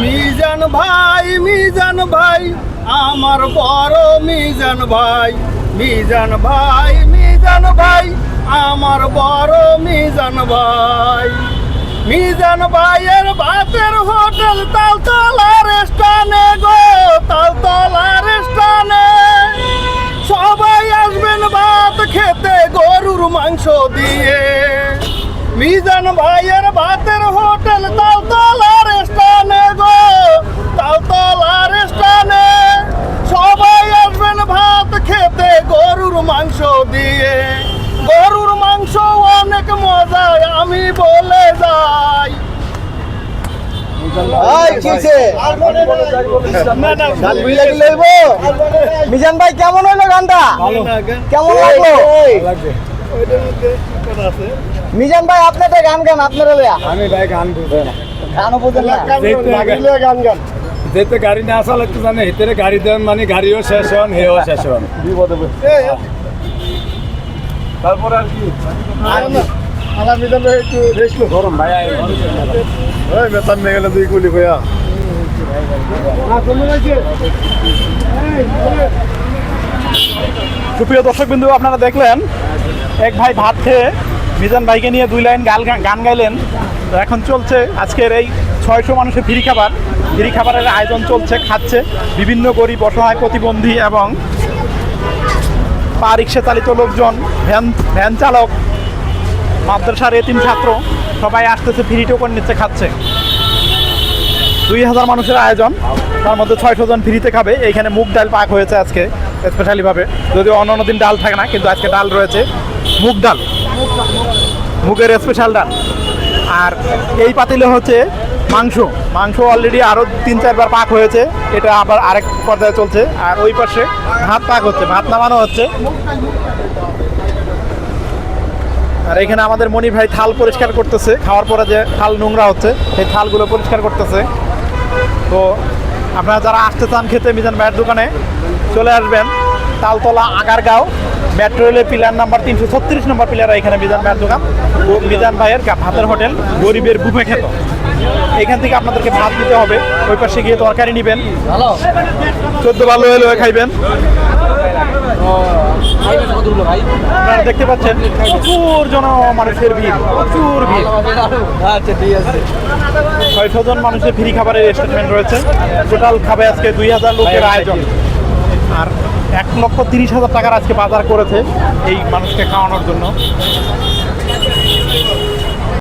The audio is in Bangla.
মিজান ভাই মিজান ভাই, আমার বড় মিজান ভাই। মিজান ভাই মিজান ভাই, আমার বড় মিজান ভাই। মিজান ভাইয়ের ভাতের হোটেল তালতলার স্থানে গো তালতলার স্থানে সবাই আসবেন ভাত খেতে, গরুর মাংস দিয়ে। মিজান ভাইয়ের ভাতের হোটেল তালতলার স্থানে গো। তালতলার স্থানে সবাই আসবেন ভাত খেতে গরুর মাংস দিয়ে। গরুর মাংস অনেক মজায় আমি বলে যাই। মিজান ভাই কেমন হইল গানটা? কেমন লাগল? মিজান ভাই আপনাদের গান গান আপনারা আমি ভাই গান বুঝে না। গানও বুঝেন না। গান গান, লাগিলে গান গান। যেতে গাড়ি না আসা লাগতো জানে হেতেরে গাড়ি দেন মানে গাড়িও শেষ হন হেও শেষ হন। এই, তারপরে আর কি? আলা মিজান ভাই একটু রেস্ট লো গরম ভাই ওই বেতন নিয়ে গেলে দুই কুলি ভাইয়া সুপ্রিয় দর্শক বিন্দু আপনারা দেখলেন এক ভাই ভাত খেয়ে মিজান ভাইকে নিয়ে দুই লাইন গাল গান গাইলেন। তো এখন চলছে আজকের এই ছয়শো মানুষের ফ্রি খাবার। ফ্রি খাবারের আয়োজন চলছে, খাচ্ছে বিভিন্ন গরিব অসহায় প্রতিবন্ধী এবং পা রিক্সা চালিত লোকজন, ভ্যান ভ্যান চালক, মাদ্রাসার এতিম ছাত্র, সবাই আসতেছে, ফ্রি টোকন নিচ্ছে, খাচ্ছে। দুই হাজার মানুষের আয়োজন, তার মধ্যে ছয়শো জন ফ্রিতে খাবে। এইখানে মুগ ডাল পাক হয়েছে আজকে। স্পেশালিভাবে। যদিও অন্য অন্য দিন ডাল থাকে না, কিন্তু আজকে ডাল রয়েছে। মুগ ডাল। মুগের স্পেশাল ডাল। আর এই পাতিলে হচ্ছে মাংস। মাংস অলরেডি আরও তিন চারবার পাক হয়েছে। এটা আবার আরেক পর্যায়ে চলছে। আর ওই পাশে ভাত পাক হচ্ছে। ভাত নামানো হচ্ছে। আর এখানে আমাদের মনি ভাই থাল পরিষ্কার করতেছে। খাওয়ার পরে যে থাল নোংরা হচ্ছে, সেই থালগুলো পরিষ্কার করতেছে। তো আপনারা যারা আসতে চান খেতে মিজান ভাইয়ের দোকানে চলে আসবেন। তালতলা আগারগাঁও মেট্রো রেলের পিলার নাম্বার তিনশো ছত্রিশ নম্বর পিলার এখানে মিজান ভাইয়ের দোকান। ও মিজান ভাইয়ের ভাতের হোটেল গরিবের বুফে খেত। এখান থেকে আপনাদেরকে ভাত দিতে হবে। ওই পাশে গিয়ে তরকারি নেবেন। চোদ্দ ভালো হলে খাইবেন। আপনারা দেখতে পাচ্ছেন, প্রচুর জন মানুষের ভিড়, প্রচুর ভিড়। আচ্ছা ঠিক আছে ছয়শো জন মানুষের ফ্রি খাবারের স্টেটমেন্ট রয়েছে। টোটাল খাবে আজকে দুই হাজার লোকের আয়োজন। আর এক লক্ষ তিরিশ হাজার টাকার আজকে বাজার করেছে এই মানুষকে খাওয়ানোর জন্য।